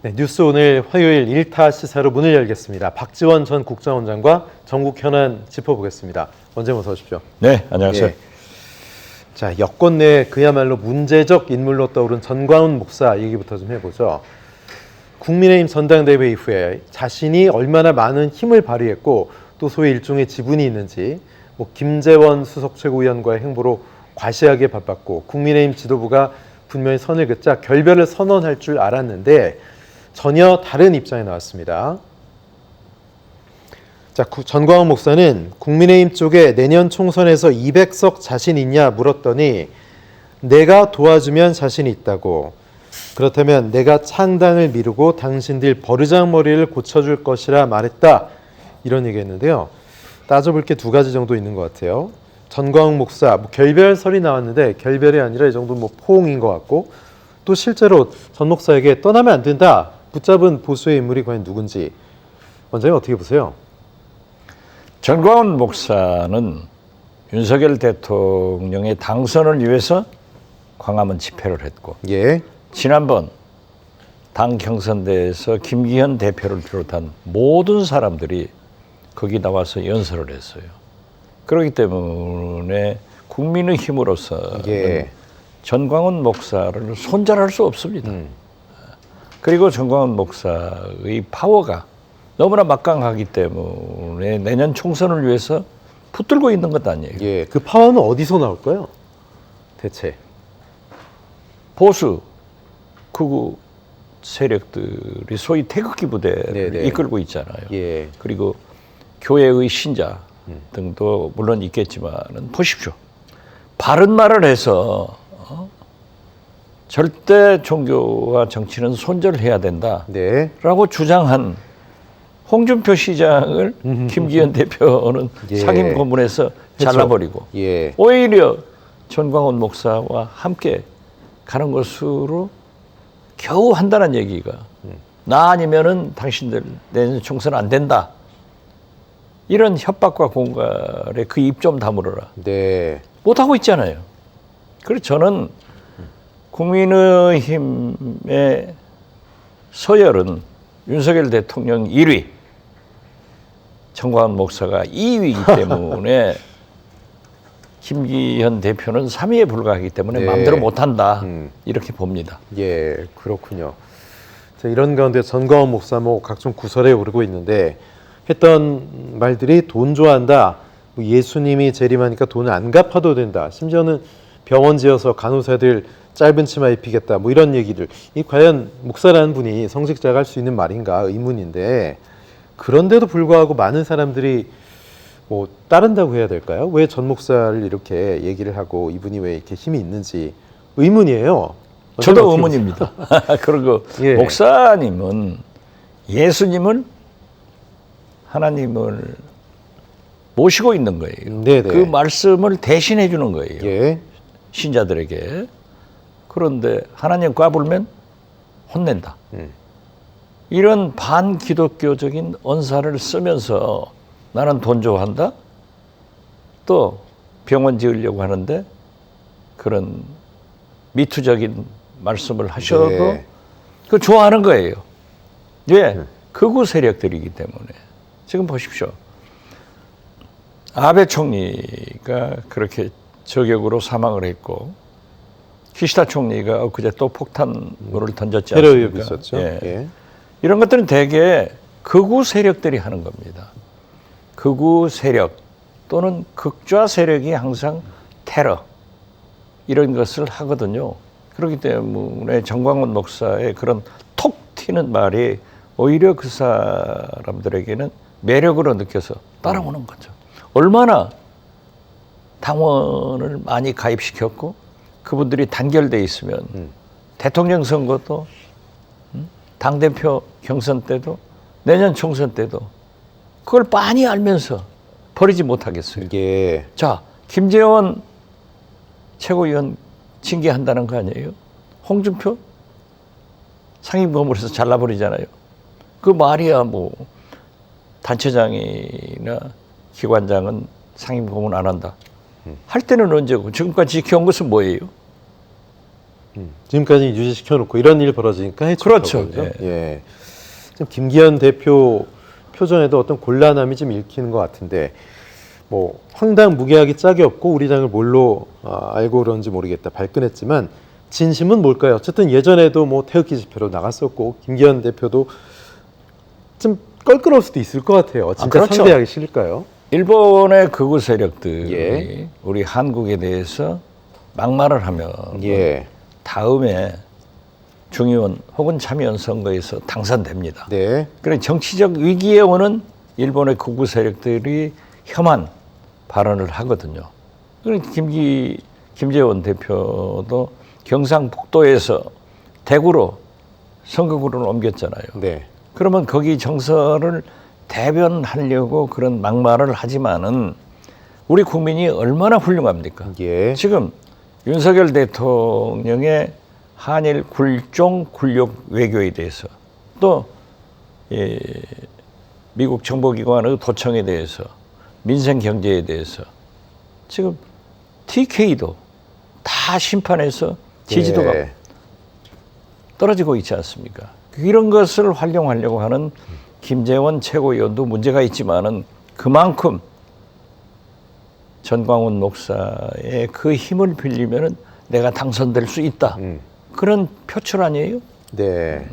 네, 뉴스 오늘 화요일 1타 시사로 문을 열겠습니다. 박지원 전 국정원장과 전국 현안 짚어보겠습니다. 먼저 어서 오십시오. 네, 안녕하세요. 예. 자, 여권 내 그야말로 문제적 인물로 떠오른 전광훈 목사 얘기부터 좀 해보죠. 국민의힘 전당대회 이후에 자신이 얼마나 많은 힘을 발휘했고 또 소위 일종의 지분이 있는지 뭐 김재원 수석 최고위원과의 행보로 과시하게 바빴고 국민의힘 지도부가 분명히 선을 긋자 결별을 선언할 줄 알았는데 전혀 다른 입장에 나왔습니다. 자, 구- 전광훈 목사는 국민의힘 쪽에 내년 총선에서 200석 자신 있냐 물었더니 내가 도와주면 자신이 있다고 그렇다면 내가 창당을 미루고 당신들 버르장머리를 고쳐줄 것이라 말했다 이런 얘기했는데요. 따져볼 게 두 가지 정도 있는 것 같아요. 전광훈 목사 뭐 결별설이 나왔는데 결별이 아니라 이 정도 뭐 포옹인 것 같고 또 실제로 전 목사에게 떠나면 안 된다 붙잡은 보수의 인물이 과연 누군지 원장님 어떻게 보세요? 전광훈 목사는 윤석열 대통령의 당선을 위해서 광화문 집회를 했고 예, 지난번 당 경선대에서 김기현 대표를 비롯한 모든 사람들이 거기 나와서 연설을 했어요. 그렇기 때문에 국민의 힘으로서 예. 전광훈 목사를 손절할 수 없습니다. 음. 그리고 전광훈 목사의 파워가 너무나 막강하기 때문에 내년 총선을 위해서 붙들고 있는 것 아니에요. 예, 그 파워는 어디서 나올까요? 대체. 보수 극우 세력들이 소위 태극기 부대를 네네. 이끌고 있잖아요. 예, 그리고 교회의 신자 등도 물론 있겠지만은 보십시오. 바른 말을 해서 어? 절대 종교와 정치는 손절해야 된다. 네, 라고 주장한 홍준표 시장을 김기현 대표는 예. 상임 고문에서 잘라버리고 예, 오히려 전광훈 목사와 함께 가는 것으로 겨우 한다는 얘기가 나 아니면은 당신들 내년 총선 안 된다. 이런 협박과 공갈에 그 입 좀 다물어라. 네, 못 하고 있잖아요. 그래서 저는 국민의힘의 서열은 윤석열 대통령 1위, 정광훈 목사가 2위이기 때문에 김기현 대표는 3위에 불과하기 때문에 네. 마음대로 못한다. 음. 이렇게 봅니다. 예, 그렇군요. 자, 이런 가운데 전광훈 목사 뭐 각종 구설에 오르고 있는데 했던 말들이 돈 좋아한다. 뭐 예수님이 재림하니까 돈을 안 갚아도 된다. 심지어는 병원 지어서 간호사들 짧은 치마 입히겠다. 뭐 이런 얘기들. 이 과연 목사라는 분이 성직자가 할 수 있는 말인가 의문인데 그런데도 불구하고 많은 사람들이 뭐 따른다고 해야 될까요? 왜 전 목사를 이렇게 얘기를 하고 이분이 왜 이렇게 힘이 있는지 의문이에요. 저도 의문입니다. 그리고 예. 목사님은 예수님을 하나님을 모시고 있는 거예요. 네네. 그 말씀을 대신해 주는 거예요. 예, 신자들에게. 그런데 하나님 꽈불면 혼낸다. 음. 이런 반기독교적인 언사를 쓰면서 나는 돈 좋아한다? 또 병원 지으려고 하는데 그런 미투적인 말씀을 하셔도 네. 그 좋아하는 거예요. 왜? 극우 세력들이기 때문에. 지금 보십시오. 아베 총리가 그렇게 저격으로 사망을 했고 키시다 총리가 엊그제 또 폭탄물을 던졌지 않습니까? 있었죠. 예. 예. 이런 것들은 대개 극우 세력들이 하는 겁니다. 극우 세력 또는 극좌 세력이 항상 테러 이런 것을 하거든요. 그렇기 때문에 정광훈 목사의 그런 톡 튀는 말이 오히려 그 사람들에게는 매력으로 느껴서 따라오는 거죠. 얼마나 당원을 많이 가입시켰고 그분들이 단결돼 있으면 음. 대통령 선거도 당 대표 경선 때도 내년 총선 때도 그걸 빤히 알면서 버리지 못하겠어요. 이게 자, 김재원 최고위원 징계한다는 거 아니에요? 홍준표 상임고문에서 잘라버리잖아요. 그 말이야 뭐 단체장이나 기관장은 상임고문 안 한다. 할 때는 언제고 지금까지 지켜온 것은 뭐예요? 음, 지금까지 유지시켜놓고 이런 일 벌어지니까 해촉 그렇죠. 거죠. 예. 좀 김기현 대표 표정에도 어떤 곤란함이 좀 읽히는 것 같은데 뭐 황당 무계하기 짝이 없고 우리 당을 뭘로 아, 알고 그런지 모르겠다 발끈했지만 진심은 뭘까요? 어쨌든 예전에도 뭐 태극기 집회로 나갔었고 김기현 대표도 좀 껄끄러울 수도 있을 것 같아요. 진짜 그렇죠. 상대하기 싫을까요? 일본의 극우 세력들이 예. 우리 한국에 대해서 막말을 하면 예. 다음에 중의원 혹은 참의원 선거에서 당선됩니다. 네. 그래 정치적 위기에 오는 일본의 극우 세력들이 혐한 발언을 하거든요. 그래 김기 김재원 대표도 경상북도에서 대구로 선거구를 옮겼잖아요. 네. 그러면 거기 정서를 대변하려고 그런 막말을 하지만은 우리 국민이 얼마나 훌륭합니까? 예. 지금 윤석열 대통령의 한일 굴종 굴욕 외교에 대해서 또 예, 미국 정보기관의 도청에 대해서 민생 경제에 대해서 지금 TK도 다 심판해서 지지도가 예. 떨어지고 있지 않습니까? 이런 것을 활용하려고 하는 김재원 최고위원도 문제가 있지만은 그만큼 전광훈 목사의 그 힘을 빌리면은 내가 당선될 수 있다. 음. 그런 표출 아니에요? 네.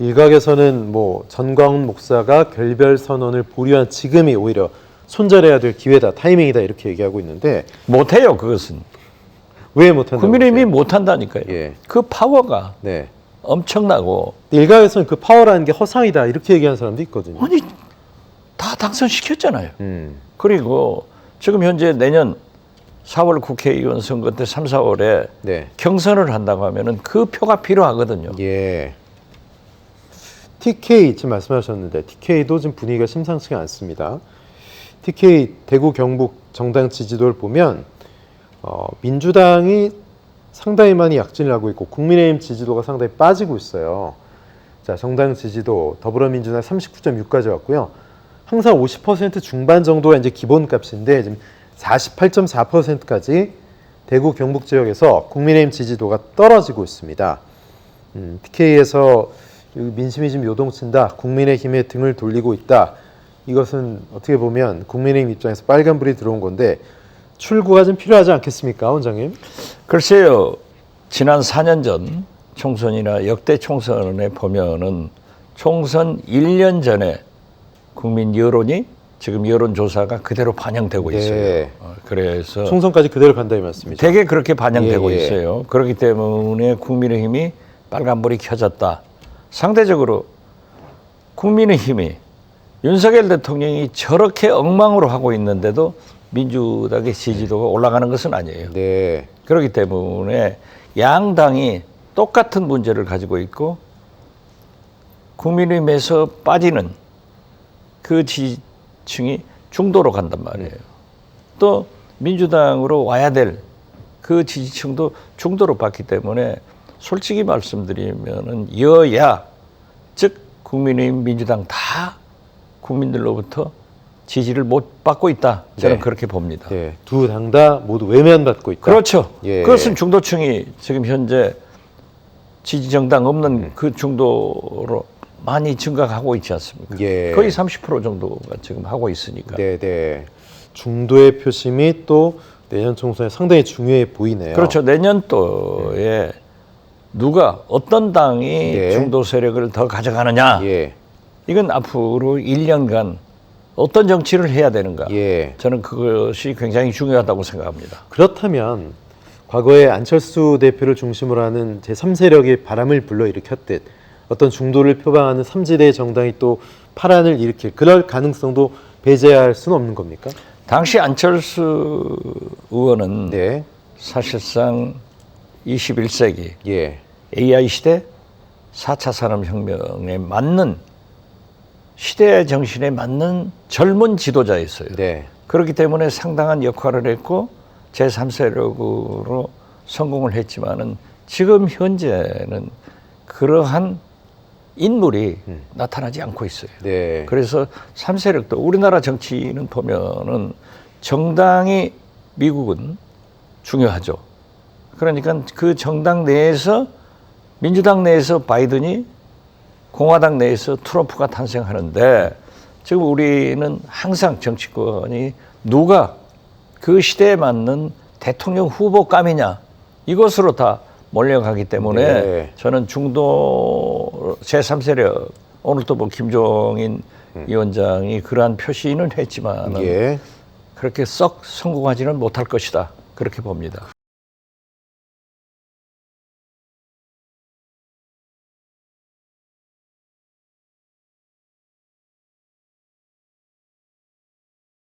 일각에서는 뭐 전광훈 목사가 결별 선언을 보류한 지금이 오히려 손절해야 될 기회다, 타이밍이다 이렇게 얘기하고 있는데 못해요, 그것은. 왜 못한다고? 국민의힘이? 못한다니까요. 예. 그 파워가 네. 엄청나고 일각에서는 그 파워라는 게 허상이다 이렇게 얘기하는 사람도 있거든요. 아니 다 당선시켰잖아요. 음. 그리고 지금 현재 내년 4월 국회의원 선거 때 3, 4월에 네. 경선을 한다고 하면은 그 표가 필요하거든요. 예. TK 지금 말씀하셨는데 TK도 지금 분위기가 심상치가 않습니다. TK 대구 경북 정당 지지도를 보면 어, 민주당이 상당히 많이 약진을 하고 있고 국민의힘 지지도가 상당히 빠지고 있어요. 자 정당 지지도 더불어민주당 39.6까지 왔고요. 항상 50% 중반 정도가 이제 기본값인데 지금 48.4%까지 대구 경북 지역에서 국민의힘 지지도가 떨어지고 있습니다. 음, TK에서 민심이 좀 요동친다. 국민의힘에 등을 돌리고 있다. 이것은 어떻게 보면 국민의힘 입장에서 빨간불이 들어온 건데 출구가 좀 필요하지 않겠습니까, 원장님? 글쎄요, 지난 4년 전 총선이나 역대 총선에 보면은 총선 1년 전에 국민 여론이 지금 여론조사가 그대로 반영되고 네. 있어요. 어, 그래서 총선까지 그대로 간다 이 말씀이죠. 되게 그렇게 반영되고 예, 예. 있어요. 그렇기 때문에 국민의힘이 빨간불이 켜졌다. 상대적으로 국민의힘이 윤석열 대통령이 저렇게 엉망으로 하고 있는데도 민주당의 지지도가 올라가는 것은 아니에요. 네. 그렇기 때문에 양당이 똑같은 문제를 가지고 있고 국민의힘에서 빠지는 그 지지층이 중도로 간단 말이에요. 또 민주당으로 와야 될 그 지지층도 중도로 봤기 때문에 솔직히 말씀드리면은 여야 즉 국민의힘 민주당 다 국민들로부터 지지를 못 받고 있다. 저는 네. 그렇게 봅니다. 네. 두당 다 모두 외면받고 있다. 그렇죠. 예. 그것은 중도층이 지금 현재 지지 정당 없는 그 중도로 많이 증가하고 있지 않습니까? 예. 거의 30% 정도가 지금 하고 있으니까. 네, 네. 중도의 표심이 또 내년 총선에 상당히 중요해 보이네요. 그렇죠. 내년도에 누가 어떤 당이 예. 중도 세력을 더 가져가느냐. 예. 이건 앞으로 1년간 어떤 정치를 해야 되는가. 예. 저는 그것이 굉장히 중요하다고 생각합니다. 그렇다면 과거에 안철수 대표를 중심으로 하는 제3세력이 바람을 불러일으켰듯 어떤 중도를 표방하는 삼지대 정당이 또 파란을 일으킬 그럴 가능성도 배제할 수는 없는 겁니까? 당시 안철수 의원은 네. 사실상 21세기 예. AI 시대 4차 산업혁명에 맞는 시대 정신에 맞는 젊은 지도자였어요. 네. 그렇기 때문에 상당한 역할을 했고 제3세력으로 성공을 했지만은 지금 현재는 그러한 인물이 나타나지 않고 있어요. 네. 그래서 삼세력도 우리나라 정치는 보면은 정당이 미국은 중요하죠. 그러니까 그 정당 내에서 민주당 내에서 바이든이 공화당 내에서 트럼프가 탄생하는데 지금 우리는 항상 정치권이 누가 그 시대에 맞는 대통령 후보감이냐 이것으로 다 몰려가기 때문에 네. 저는 중도 제3세력 오늘 또뭐 김종인 위원장이 그러한 표시는 했지만 예. 그렇게 썩 성공하지는 못할 것이다 그렇게 봅니다.